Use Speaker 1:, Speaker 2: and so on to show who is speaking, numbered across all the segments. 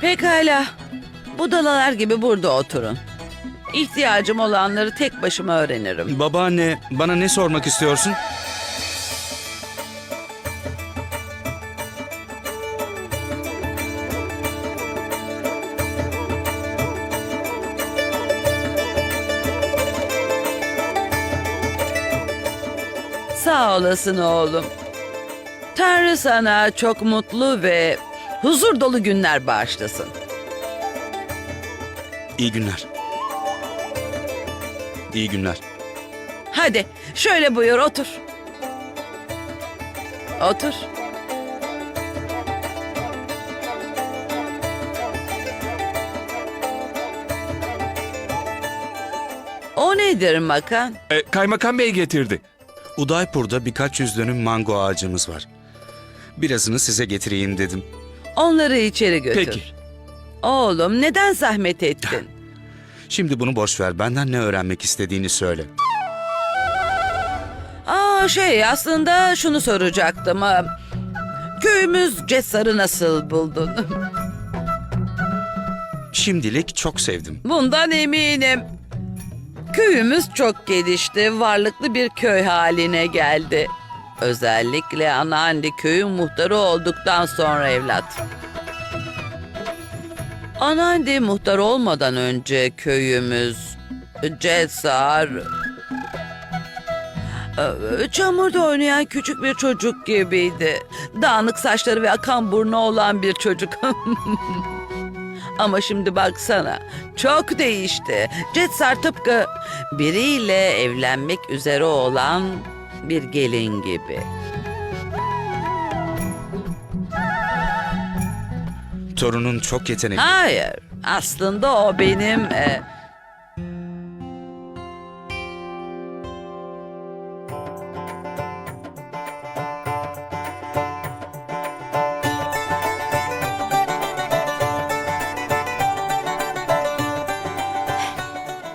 Speaker 1: Pekala. Budalalar gibi burada oturun. İhtiyacım olanları tek başıma öğrenirim.
Speaker 2: Babaanne bana ne sormak istiyorsun?
Speaker 1: Sağ olasın oğlum. Tanrı sana çok mutlu ve huzur dolu günler bağışlasın.
Speaker 2: İyi günler. İyi günler.
Speaker 1: Hadi şöyle buyur otur. Otur. O nedir Makan?
Speaker 3: E, kaymakam bey getirdi.
Speaker 2: Udaipur'da birkaç yüz dönüm mango ağacımız var. Birazını size getireyim dedim.
Speaker 1: Onları içeri götür.
Speaker 3: Peki.
Speaker 1: Oğlum neden zahmet ettin?
Speaker 2: Şimdi bunu boş ver. Benden ne öğrenmek istediğini söyle.
Speaker 1: Aa şey aslında şunu soracaktım. ha. Köyümüz Cesar'ı nasıl buldun?
Speaker 2: Şimdilik çok sevdim.
Speaker 1: Bundan eminim. Köyümüz çok gelişti, varlıklı bir köy haline geldi. Özellikle anneanne köyün muhtarı olduktan sonra evlat. Anneanne muhtar olmadan önce köyümüz Cesar... e, Çamurda oynayan küçük bir çocuk gibiydi. Dağınık saçları ve akan burnu olan bir çocuk. Ama şimdi baksana çok değişti. Cetsar tıpkı biriyle evlenmek üzere olan bir gelin gibi.
Speaker 2: Torunun çok yetenekli.
Speaker 1: Hayır aslında o benim... e,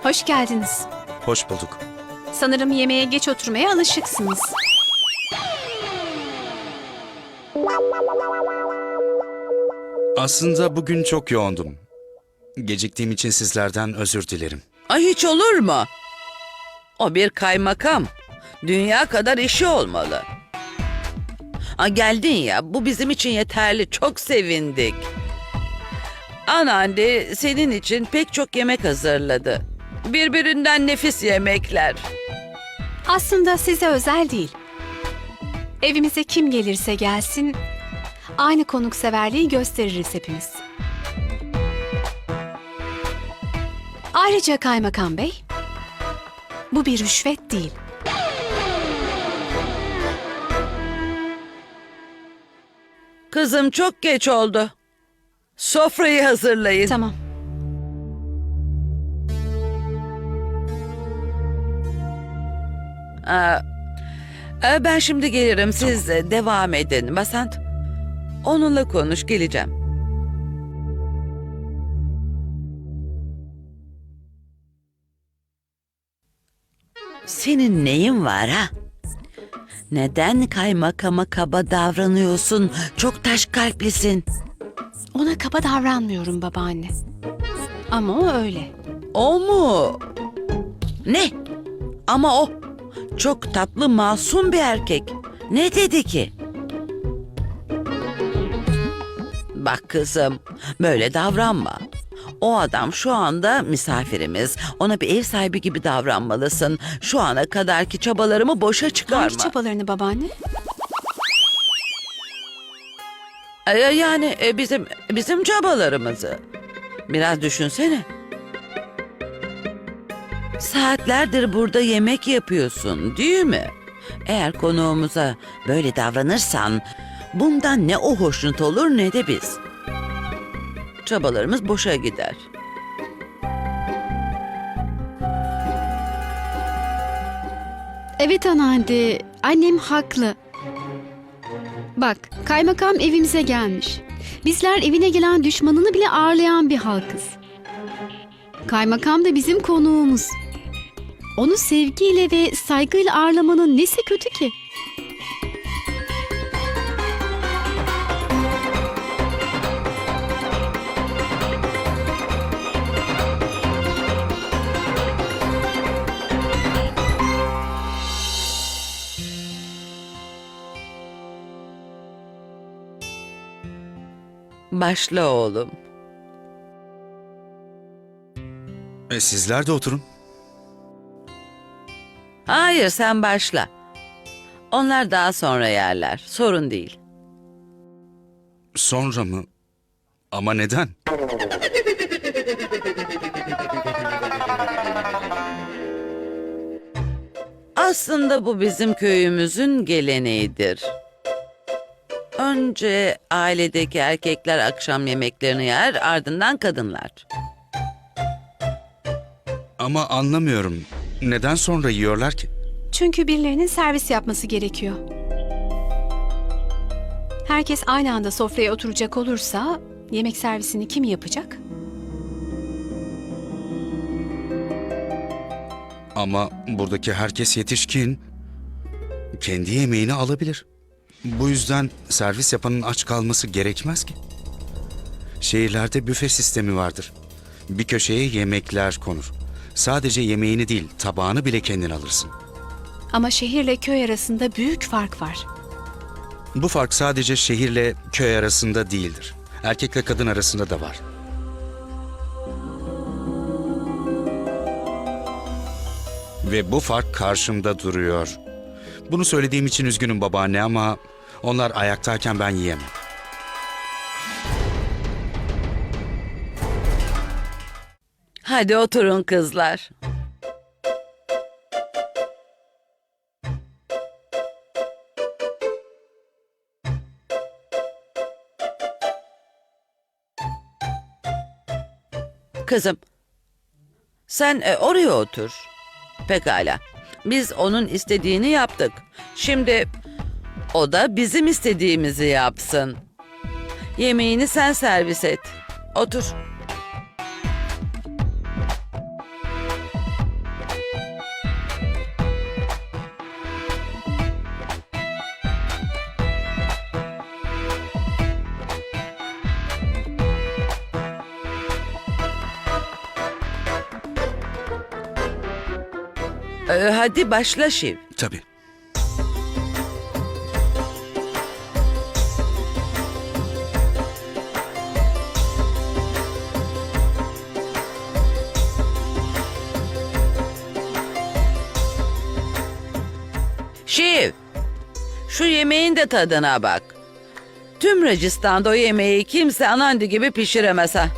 Speaker 4: Hoş geldiniz.
Speaker 2: Hoş bulduk.
Speaker 4: Sanırım yemeğe geç oturmaya alışıksınız.
Speaker 2: Aslında bugün çok yoğundum. Geciktiğim için sizlerden özür dilerim.
Speaker 1: Ay hiç olur mu? O bir kaymakam. Dünya kadar işi olmalı. Aa, geldin ya bu bizim için yeterli. Çok sevindik. Anneanne senin için pek çok yemek hazırladı. Birbirinden nefis yemekler.
Speaker 4: Aslında size özel değil. Evimize kim gelirse gelsin, aynı konukseverliği gösteririz hepimiz. Ayrıca Kaymakam Bey, bu bir rüşvet değil.
Speaker 1: Kızım çok geç oldu. Sofrayı hazırlayın.
Speaker 4: Tamam.
Speaker 1: Aa, e, ben şimdi gelirim. Siz e, devam edin. Basant. Onunla konuş. Geleceğim. Senin neyin var ha? Neden kaymakama kaba davranıyorsun? Çok taş kalplisin.
Speaker 4: Ona kaba davranmıyorum babaanne. Ama o öyle.
Speaker 1: O mu? Ne? Ama o çok tatlı masum bir erkek. Ne dedi ki? Bak kızım, böyle davranma. O adam şu anda misafirimiz. Ona bir ev sahibi gibi davranmalısın. Şu ana kadarki çabalarımı boşa çıkarma.
Speaker 4: Hangi çabalarını babaanne?
Speaker 1: Yani e, bizim bizim çabalarımızı. Biraz düşünsene. Saatlerdir burada yemek yapıyorsun, değil mi? Eğer konuğumuza böyle davranırsan bundan ne o hoşnut olur ne de biz. Çabalarımız boşa gider.
Speaker 5: Evet anneanne, annem haklı. Bak, kaymakam evimize gelmiş. Bizler evine gelen düşmanını bile ağırlayan bir halkız. Kaymakam da bizim konuğumuz. Onu sevgiyle ve saygıyla ağırlamanın nesi kötü ki?
Speaker 1: Başla oğlum.
Speaker 2: E sizler de oturun.
Speaker 1: Hayır sen başla. Onlar daha sonra yerler. Sorun değil.
Speaker 2: Sonra mı? Ama neden?
Speaker 1: Aslında bu bizim köyümüzün geleneğidir. Önce ailedeki erkekler akşam yemeklerini yer, ardından kadınlar.
Speaker 2: Ama anlamıyorum. Neden sonra yiyorlar ki?
Speaker 4: Çünkü birilerinin servis yapması gerekiyor. Herkes aynı anda sofraya oturacak olursa yemek servisini kim yapacak?
Speaker 2: Ama buradaki herkes yetişkin. Kendi yemeğini alabilir. Bu yüzden servis yapanın aç kalması gerekmez ki. Şehirlerde büfe sistemi vardır. Bir köşeye yemekler konur. Sadece yemeğini değil, tabağını bile kendin alırsın.
Speaker 4: Ama şehirle köy arasında büyük fark var.
Speaker 2: Bu fark sadece şehirle köy arasında değildir. Erkekle kadın arasında da var. Ve bu fark karşımda duruyor. Bunu söylediğim için üzgünüm babaanne ama onlar ayaktayken ben yiyemem.
Speaker 1: Hadi oturun kızlar. Kızım, sen e, oraya otur. Pekala. Biz onun istediğini yaptık. Şimdi o da bizim istediğimizi yapsın. Yemeğini sen servis et. Otur. Ee, hadi başla Şiv.
Speaker 2: Tabii.
Speaker 1: Şiv, şu yemeğin de tadına bak. Tüm Racistan'da o yemeği kimse anandi gibi pişiremez ha.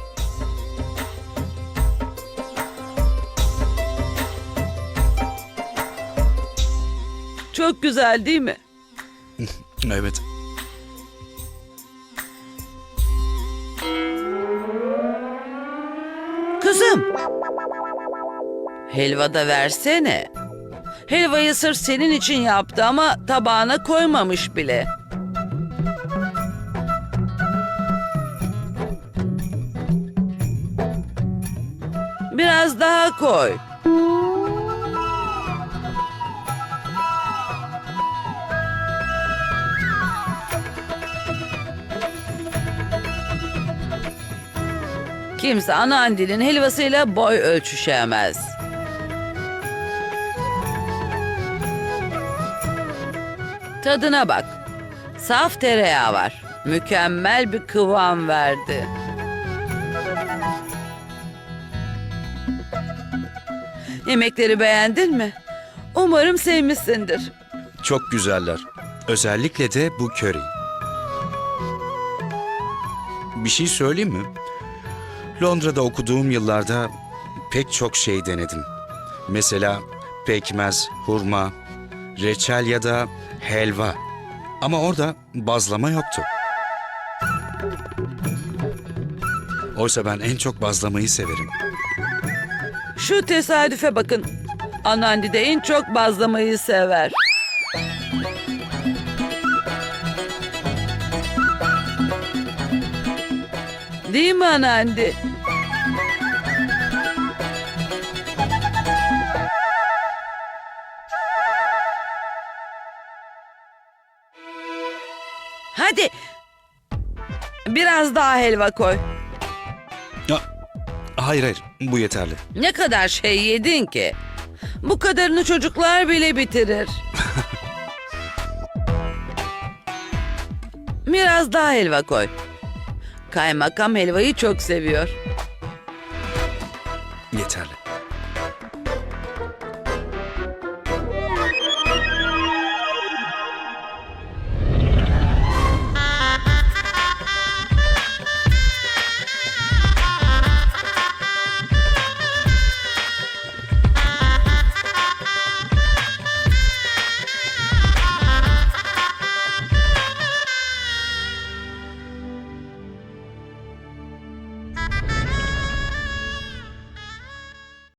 Speaker 1: Çok güzel değil mi?
Speaker 2: Evet.
Speaker 1: Kızım. Helva da versene. Helvayı sırf senin için yaptı ama tabağına koymamış bile. Biraz daha koy. Kimse anandilin helvasıyla boy ölçüşemez. Tadına bak. Saf tereyağı var. Mükemmel bir kıvam verdi. Yemekleri beğendin mi? Umarım sevmişsindir.
Speaker 2: Çok güzeller. Özellikle de bu köri. Bir şey söyleyeyim mi? Londra'da okuduğum yıllarda pek çok şey denedim. Mesela pekmez, hurma, reçel ya da helva. Ama orada bazlama yoktu. Oysa ben en çok bazlamayı severim.
Speaker 1: Şu tesadüfe bakın. Anandi de en çok bazlamayı sever. Değil mi Anandi? Hadi. Biraz daha helva koy.
Speaker 2: Ya, hayır hayır bu yeterli.
Speaker 1: Ne kadar şey yedin ki? Bu kadarını çocuklar bile bitirir. Biraz daha helva koy. Kaymakam helvayı çok seviyor.